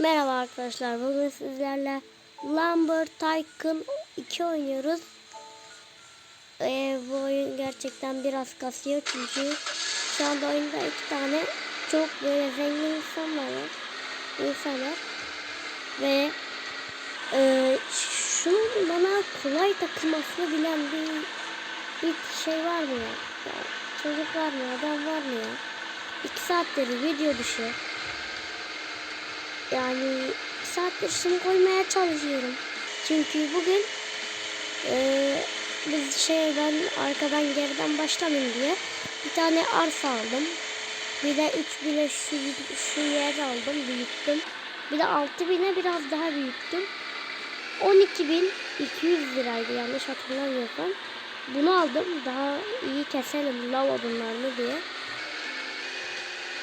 Merhaba arkadaşlar. Bugün sizlerle Lumber Tycoon 2 oynuyoruz. Ee, bu oyun gerçekten biraz kasıyor çünkü şu anda oyunda iki tane çok böyle zengin insanlar var. İnsanlar. Ve e, şunun bana kolay takılmasını bilen bir, bir şey var mı ya? ya? Çocuk var mı? Adam var mı ya? İki saattir video dışı. Yani saattir sim koymaya çalışıyorum. Çünkü bugün eee, biz şey ben arkadan geriden başlamayayım diye bir tane arsa aldım. Bir de 3000'e şu, şu yer aldım büyüttüm. Bir de 6000'e biraz daha büyüttüm. 12.200 liraydı yanlış hatırlamıyorsam. Bunu aldım daha iyi keselim lav odunlarını diye.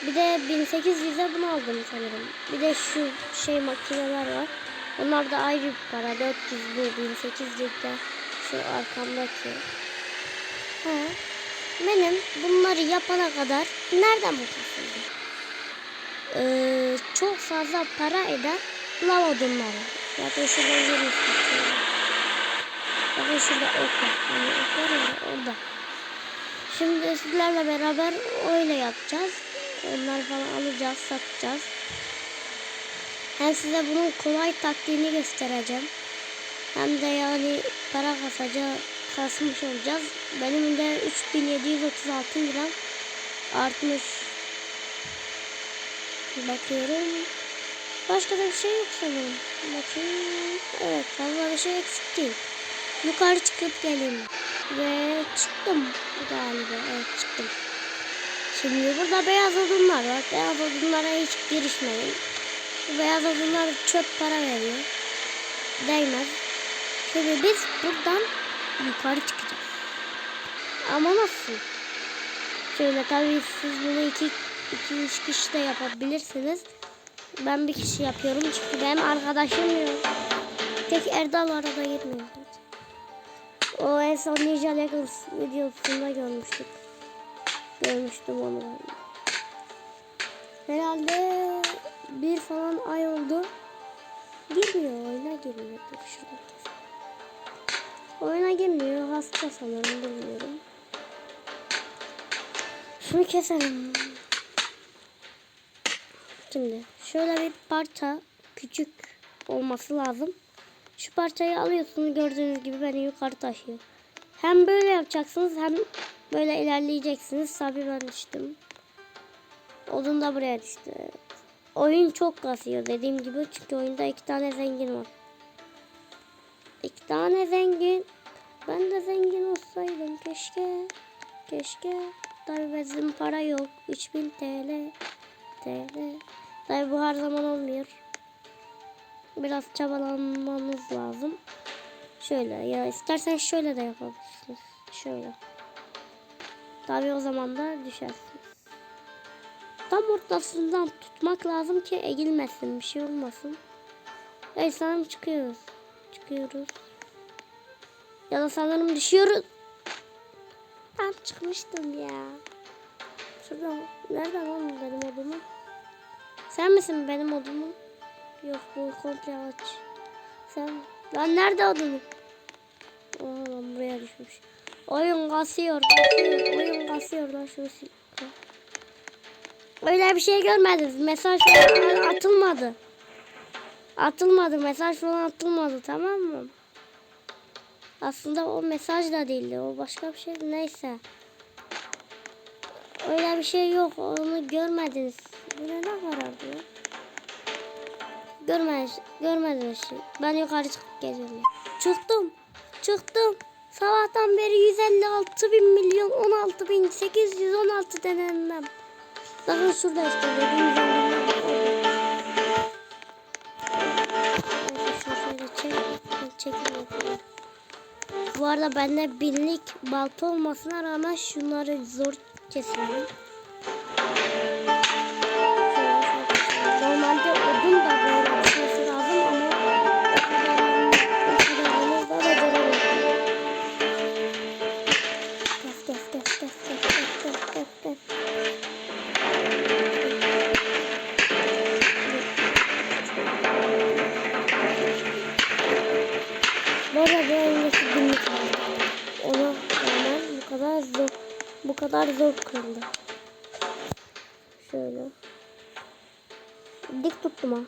Bir de 1800'e bunu aldım sanırım. Bir de şu şey makineler var. Onlar da ayrı bir para. 400 bu 1800'de şu arkamdaki. Ha. Benim bunları yapana kadar nereden kesildi? Ee, çok fazla para eden lav odunları. Da şurada görüyorsunuz. Bakın şurada ok var. Hani ok var orada. Şimdi sizlerle beraber öyle yapacağız. Onları falan alacağız, satacağız. Hem size bunun kolay taktiğini göstereceğim. Hem de yani para kasaca kasmış olacağız. Benim de 3736 lira artmış. Bakıyorum. Başka da bir şey yok sanırım. Bakayım. Evet fazla bir şey eksik değil. Yukarı çıkıp gelin. Ve çıktım galiba. Evet çıktım. Şimdi burada beyaz odunlar var. Beyaz odunlara hiç girişmeyin. Bu beyaz odunlar çöp para veriyor. Değmez. Şimdi biz buradan yukarı çıkacağız. Ama nasıl? Şöyle tabii siz bunu iki, iki üç kişi de yapabilirsiniz. Ben bir kişi yapıyorum çünkü benim arkadaşım yok. Tek Erdal arada girmiyor. O en son Ninja Legends videosunda görmüştük. Görmüştüm onu. Herhalde bir falan ay oldu. Girmiyor oyuna girmiyor. Şurada. Oyuna girmiyor. Hasta sanırım bilmiyorum. Şunu keselim. Şimdi şöyle bir parça küçük olması lazım. Şu parçayı alıyorsunuz gördüğünüz gibi beni yukarı taşıyor. Hem böyle yapacaksınız hem böyle ilerleyeceksiniz. Tabi ben düştüm. Odun da buraya düştü. Oyun çok kasıyor dediğim gibi çünkü oyunda iki tane zengin var. İki tane zengin. Ben de zengin olsaydım keşke. Keşke. Tabi bizim para yok. 3000 TL. TL. Tabi bu her zaman olmuyor. Biraz çabalanmamız lazım. Şöyle ya istersen şöyle de yapabilirsiniz. Şöyle. Tabi o zaman da düşersiniz. Tam ortasından tutmak lazım ki eğilmesin bir şey olmasın. Evet sanırım çıkıyoruz. Çıkıyoruz. Ya da sanırım düşüyoruz. Tam çıkmıştım ya. Şurada nereden oğlum benim odumum? Sen misin benim odumum? Yok bu komple aç. Sen lan nerede odunum? Oha lan buraya düşmüş. Oyun kasıyor, kasıyor. Sil. Öyle bir şey görmedim. Mesaj falan atılmadı. Atılmadı. Mesaj falan atılmadı tamam mı? Aslında o mesaj da değildi. O başka bir şey. Neyse. Öyle bir şey yok. Onu görmediniz. Bu ne karardı ya? Görmediniz. Görmediniz. Ben yukarı çıkıp geliyorum. Çıktım. Çıktım. Sabahtan beri 156 bin milyon 16 bin 816 denemem. Bakın şurada işte dediğim. Bu arada bende binlik balta olmasına rağmen şunları zor kesiyorum. Hala bu oyundaki günlük var. Ona rağmen bu kadar zor, bu kadar zor kırıldı. Şöyle. Dik tuttum ha.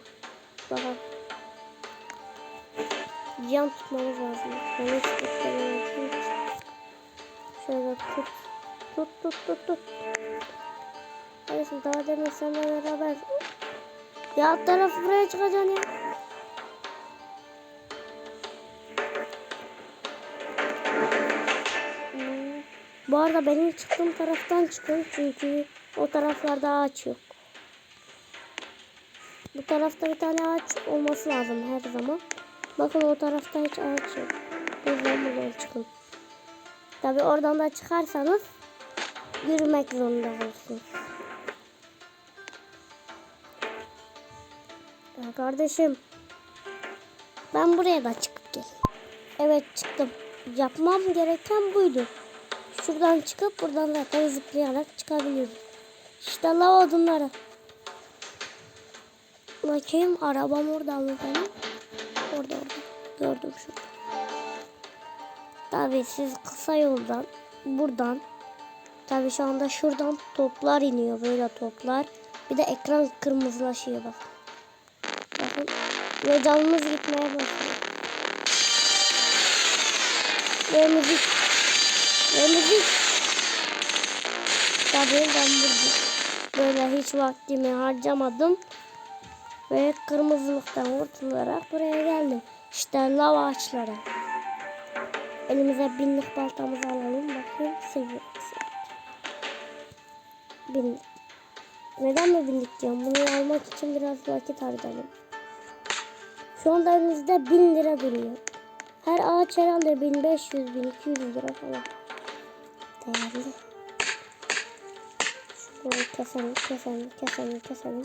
Daha. Yan tutmamız lazım. Ben hiç tutmamız Şöyle tut. Tut tut tut tut. Neyse daha demin seninle beraber. Ya alt taraf buraya çıkacaksın ya. Bu arada benim çıktığım taraftan çıkın çünkü o taraflarda ağaç yok. Bu tarafta bir tane ağaç olması lazım her zaman. Bakın o tarafta hiç ağaç yok. Yüzden buradan çıkın. Tabi oradan da çıkarsanız yürümek zorunda olursunuz. Ya kardeşim ben buraya da çıkıp geleyim. Evet çıktım. Yapmam gereken buydu. Şuradan çıkıp buradan zaten zıplayarak çıkabiliyorum. İşte lav odunları. Bakayım arabam orada mı benim? Orada orada. Gördüm şurada. Tabii siz kısa yoldan buradan tabii şu anda şuradan toplar iniyor böyle toplar. Bir de ekran kırmızılaşıyor bak. Bakın ve canımız gitmeye başlıyor. Ve müzik. Müzik. Tabii ben burada böyle hiç vaktimi harcamadım. Ve kırmızılıktan kurtularak buraya geldim. İşte lav ağaçları. Elimize binlik baltamızı alalım. Bakayım seviyoruz. Binlik. Neden mi binlik diyorum? Bunu almak için biraz vakit harcadım. Şu anda elimizde 1000 lira duruyor. Her ağaç herhalde 1500-1200 lira falan. Değerli. Şunu keselim, keselim, keselim, keselim.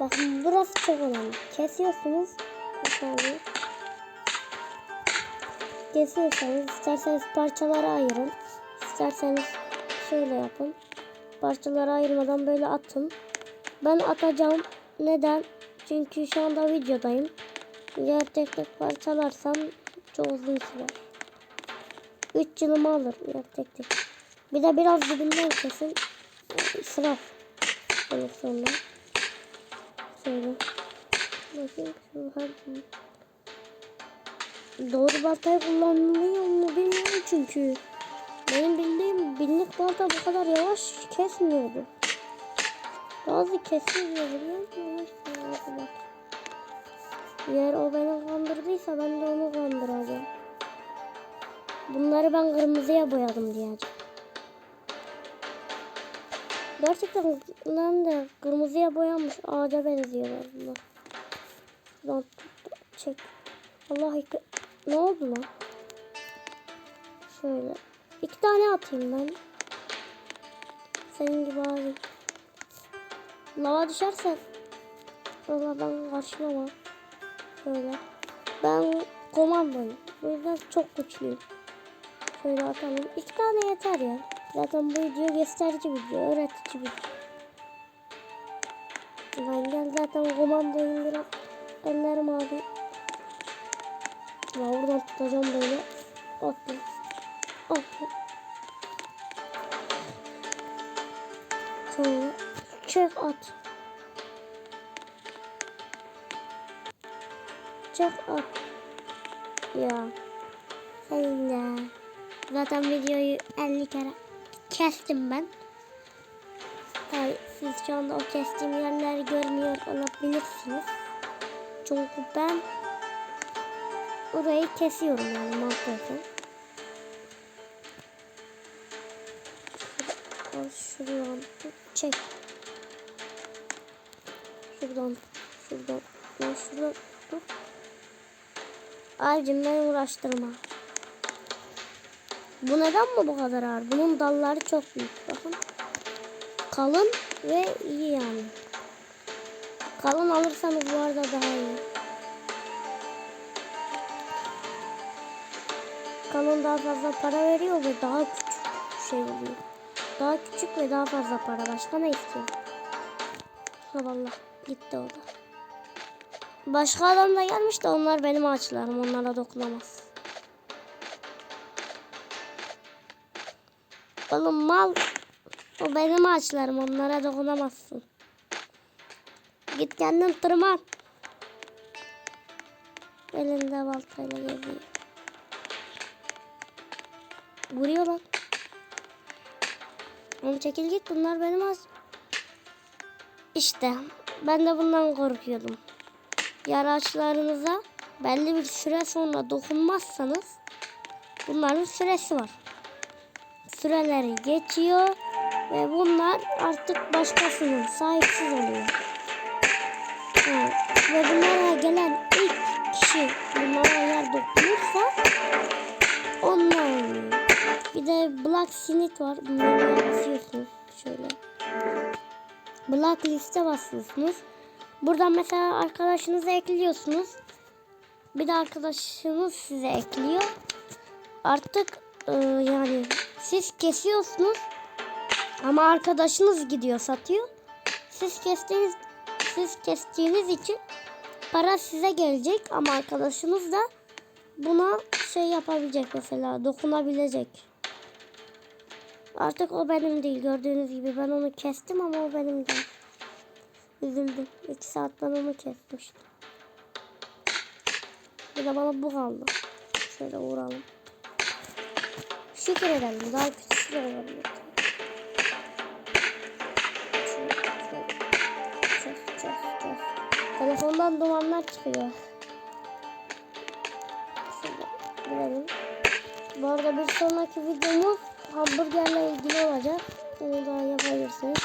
Bakın burası çok önemli. Kesiyorsunuz. Saniye. Kesiyorsanız isterseniz parçalara ayırın. İsterseniz şöyle yapın. Parçalara ayırmadan böyle atın. Ben atacağım. Neden? Çünkü şu anda videodayım. Eğer tek tek parçalarsam çok uzun sürer. 3 yılımı alır eğer tek tek. Bir de biraz dibinden kesin. İsraf olur sonra. Şöyle. Bakayım şu her Doğru baltayı kullanılıyor mu bilmiyorum çünkü. Benim bildiğim binlik balta bu kadar yavaş kesmiyordu. Bazı kesiyor biliyor musun? Eğer o beni kandırdıysa ben de onu kandıracağım. Bunları ben kırmızıya boyadım diyeceğim. Gerçekten lan de kırmızıya boyanmış ağaca benziyorlar bunlar. Lan çek. Allah. Ne oldu lan? Şöyle. iki tane atayım ben. Senin gibi abi. Lava düşerse Valla ben karşılamam. Şöyle. Ben komandoyum. O yüzden çok güçlüyüm. Şöyle atalım. İki tane yeter ya. Zaten bu video gösterici video, öğretici video. Ben gel zaten komandoyum biraz. Ellerim abi. Ya oradan tutacağım böyle. Attım. Attım. Sonra çek at. Çek at. Ya. De. Zaten videoyu 50 kere kestim ben. Tabii siz şu anda o kestiğim yerleri görmüyor olabilirsiniz. Çünkü ben orayı kesiyorum yani. Al şuradan çek. Şuradan, şuradan, şuradan. Abicim beni uğraştırma. Bu neden mi bu kadar ağır? Bunun dalları çok büyük. Bakın. Kalın ve iyi yani. Kalın alırsanız bu arada daha iyi. Kalın daha fazla para veriyor ve daha küçük şey oluyor. Daha küçük ve daha fazla para. Başka ne istiyor? Ha vallahi gitti o da. Başka adam da gelmiş de onlar benim ağaçlarım. Onlara dokunamaz. Oğlum mal. O benim ağaçlarım. Onlara dokunamazsın. Git kendin tırman. Elinde baltayla geziyor. Vuruyor lan. Oğlum çekil git. Bunlar benim ağaç. İşte ben de bundan korkuyordum. Yaraçlarınıza belli bir süre sonra dokunmazsanız bunların süresi var. Süreleri geçiyor ve bunlar artık başkasının sahipsiz oluyor. Evet. Ve bunlara gelen ilk kişi bunlara eğer dokunursa onunla oynuyor. Bir de Black Snit var. Bunları basıyorsunuz. Şöyle. Black liste basıyorsunuz. Buradan mesela arkadaşınızı ekliyorsunuz. Bir de arkadaşınız size ekliyor. Artık e, yani siz kesiyorsunuz ama arkadaşınız gidiyor satıyor. Siz kestiğiniz siz kestiğiniz için para size gelecek ama arkadaşınız da buna şey yapabilecek mesela dokunabilecek. Artık o benim değil gördüğünüz gibi ben onu kestim ama o benim değil. Üzüldüm. İki saat ben onu kesmiştim. Bir de bana bu kaldı. Şöyle vuralım. Şükür edelim. Daha küçük de olabilir. Telefondan dumanlar çıkıyor. Girelim. Bu arada bir sonraki videomuz hamburgerle ilgili olacak. Onu da yapabilirsiniz.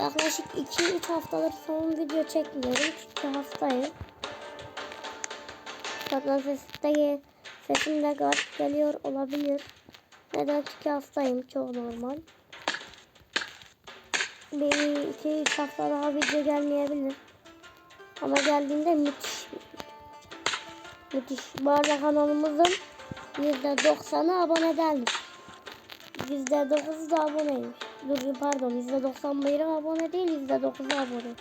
Yaklaşık 2-3 haftadır son video çekmiyorum. Çünkü hastayım. Zaten sesinde, sesimde garip geliyor olabilir. Neden? Çünkü hastayım. Çok normal. Bir 2-3 hafta daha video gelmeyebilir. Ama geldiğinde müthiş. Müthiş. Bu arada kanalımızın %90'ı abone değilmiş. %9'u da aboneymiş. Dur pardon %91'i abone değil %9'u abone.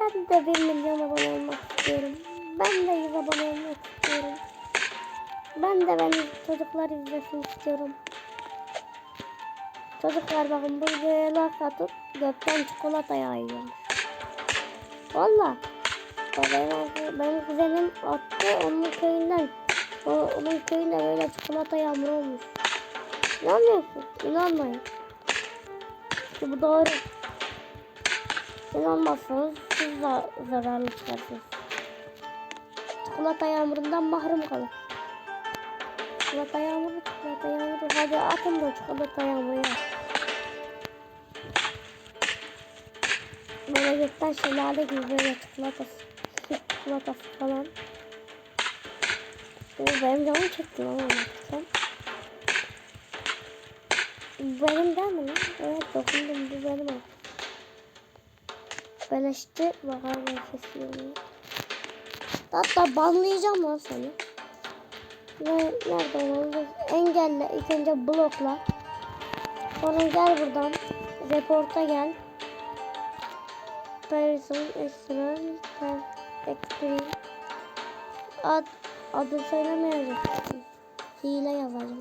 Ben de 1 milyon abone olmak istiyorum. Ben de 100 abone olmak istiyorum. Ben de benim çocuklar izlesin istiyorum. Çocuklar bakın bu videoya atıp gökten çikolata yağıyormuş. Valla. Benim, benim kuzenim attı onun köyünden. O, onun köyünde böyle çikolata yağmuru olmuş. İnanmıyorsun. İnanmayın. Ki bu doğru. İnanmazsanız siz de zararlı çıkarsınız. Çikolata yağmurundan mahrum kalır. Çikolata yağmuru, çikolata yağmuru. Hadi atın da çikolata yağmuru ya. Böyle gökten şelale gibi böyle çikolata, süt çikolatası falan. O benim canım çekti lan anlatırsam. Benim değil mi lan? Evet dokundum bu benim artık. Beleşti bakalım ben kesiyorum. Hatta banlayacağım lan seni. Ve nerede olalım? Engelle ilk önce blokla. Sonra gel buradan. Reporta gel. Person extra extreme ad adı söylemeyeceksin. Hile yazacağım.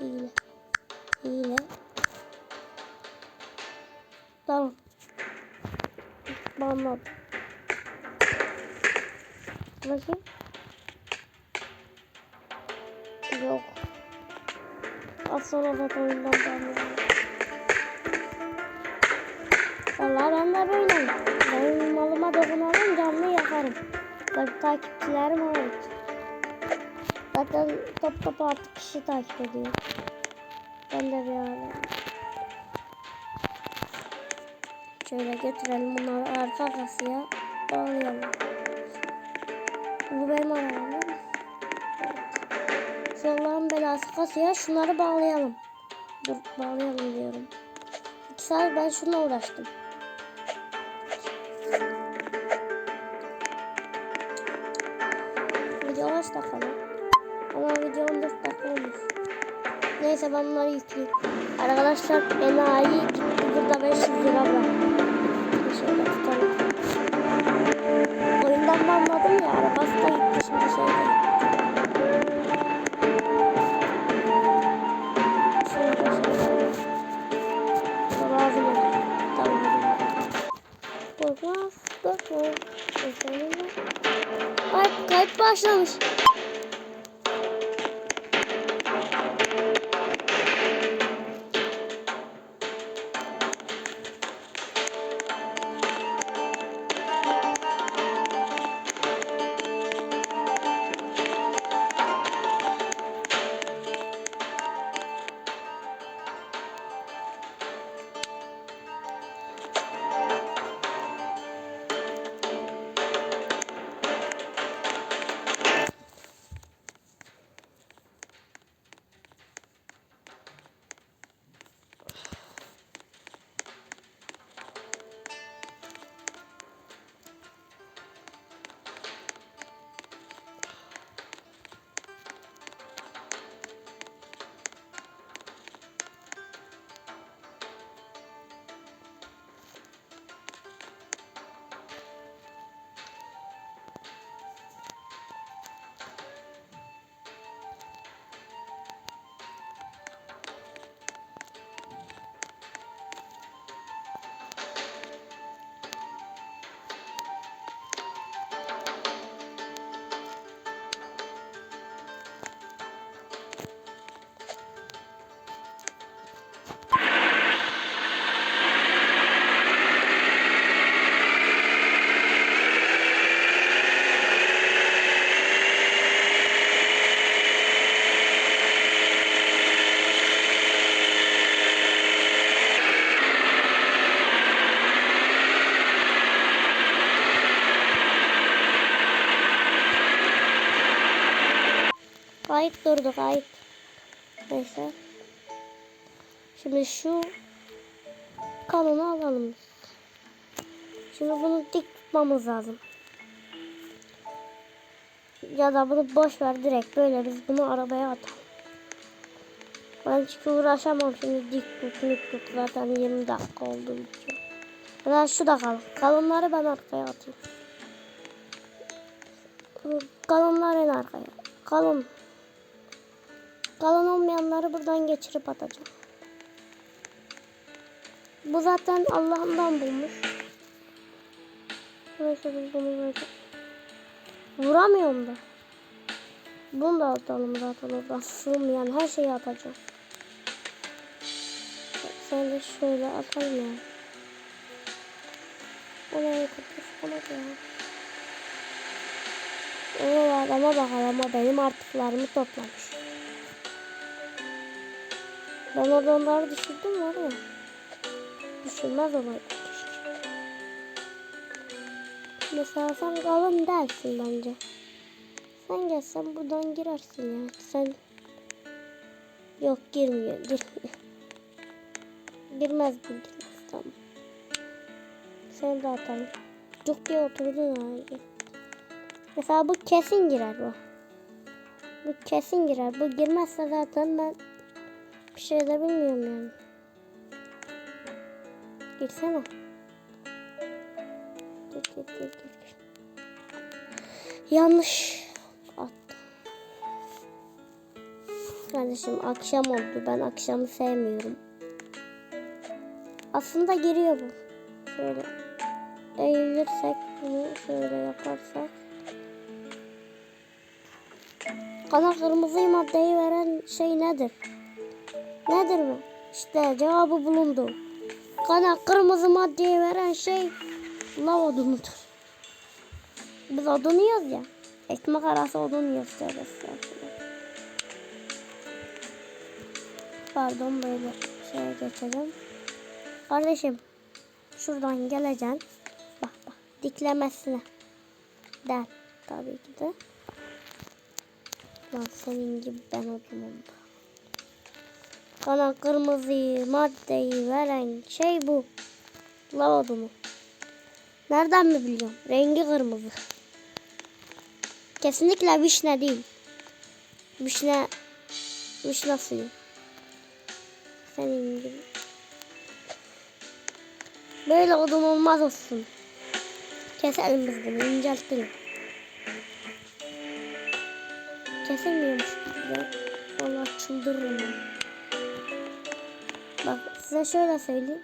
Hile. Hile. Tamam. Banladım. Bakayım. Yok. Az sonra zaten oyundan banlıyorum. Valla ben de böyleyim. Malıma dokunalım canlı yakarım. Tabii takipçilerim hariç. Zaten top top 6 kişi takip ediyor. Ben de bir ara. Şöyle getirelim bunları arka kasaya bağlayalım. Bu benim arabam. Şu Allah'ın belası kasaya şunları bağlayalım. Dur bağlayalım diyorum. İki saat ben şununla uğraştım. Video kaç dakika? Ama video 14 dakika olmuş. Neyse ben bunları yükleyeyim. Arkadaşlar enayi gitti burada 500 lira bıraktım. Şöyle tutalım. Oyundan banladım ya arabası da gitti şimdi şeyde. Başlamış. Kayıt durdu kayıt. Neyse. Şimdi şu kanonu alalım. Şimdi bunu dik tutmamız lazım. Ya da bunu boş ver direkt böyle biz bunu arabaya atalım. Ben çünkü uğraşamam şimdi dik tut dik tut zaten 20 dakika oldu video. Ya şu da kalın. Kalınları ben arkaya atayım. Kalınlar en arkaya. Kalın. Kalın olmayanları buradan geçirip atacağım. Bu zaten Allah'ından bulmuş. Neyse biz bunu böyle. Vuramıyorum da. Bunu da atalım zaten oradan. Sığmayan her şeyi atacağım. Sen de şöyle atalım ya. Oraya kapış bana ya. O adama bak adama benim artıklarımı toplamış. Ben orada onları düşürdüm var ya. Düşürmez keşke. Mesela sen kalın dersin bence. Sen gelsen buradan girersin ya. Sen yok girmiyor girmiyor. Girmez bu girmez tamam. Sen atalım. Cuk diye oturdun abi. Mesela bu kesin girer bu. Bu kesin girer. Bu girmezse zaten ben bir şey de bilmiyorum yani. Girsene. Gir gir gir gir. gir. Yanlış attım. Kardeşim akşam oldu. Ben akşamı sevmiyorum. Aslında giriyor bu. Şöyle eğilirsek bunu şöyle yaparsak. Kana kırmızı maddeyi veren şey nedir? Nedir mi? İşte cevabı bulundu. Kana kırmızı maddeyi veren şey lav odunudur. Biz odun yiyoruz ya. Ekmek arası odun yiyoruz. Pardon böyle şeye geçelim. Kardeşim şuradan geleceksin. Bak bak diklemesine. Der tabii ki de. Lan senin gibi ben odunum. Kana kırmızı maddeyi veren şey bu. Lav odunu. Nereden mi biliyorum? Rengi kırmızı. Kesinlikle vişne değil. Vişne vişne suyu. Senin gibi. Böyle odun olmaz olsun. Keselim biz bunu, inceltelim. Kesemiyormuş ya. Vallahi çıldırırım ben. Bak size şöyle söyleyeyim.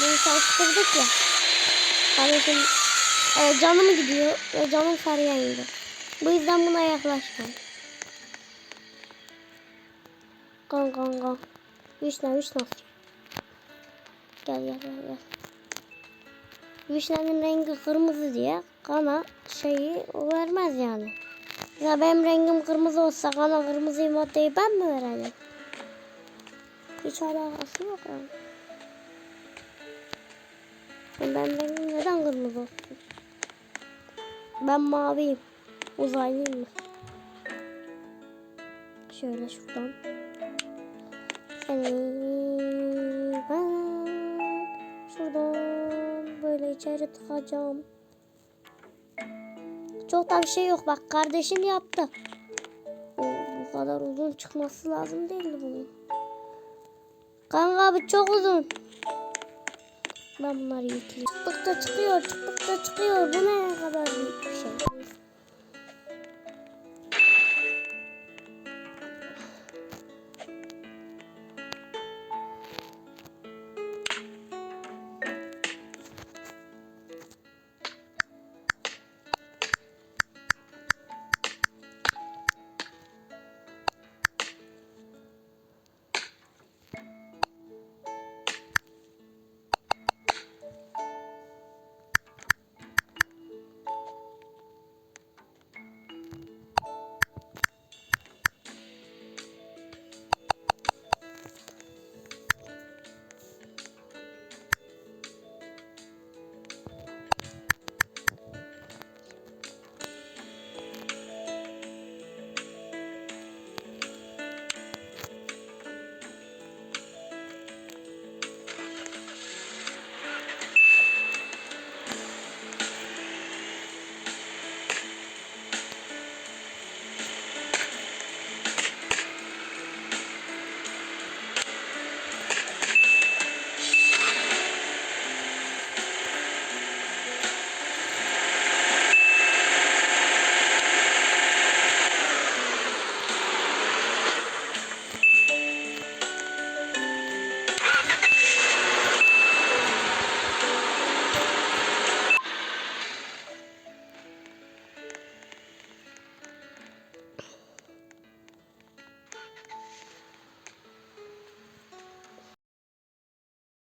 Bunu çalıştırdık ya. Kardeşim e, canım gidiyor ve canım sarıya indi. Bu yüzden buna yaklaşmam. Kan kan kan. Vişne vişne. Gel gel gel gel. Vişnenin rengi kırmızı diye kana şeyi vermez yani. Ya benim rengim kırmızı olsa kana kırmızı maddeyi ben mi vereceğim? Hiç alakası yok yani. Benim rengim neden kırmızı olsun? Ben maviyim. Uzaylıyım mı? Şöyle şuradan. Seni ben şuradan böyle içeri tıkacağım. Çok da bir şey yok. Bak kardeşim yaptı. O, bu kadar uzun çıkması lazım değildi bunun. Kanka abi çok uzun. Ben bunları yükleyeyim. Çıktıkça çıkıyor, çıktıkça çıkıyor. Bu ne kadar büyük bir şey.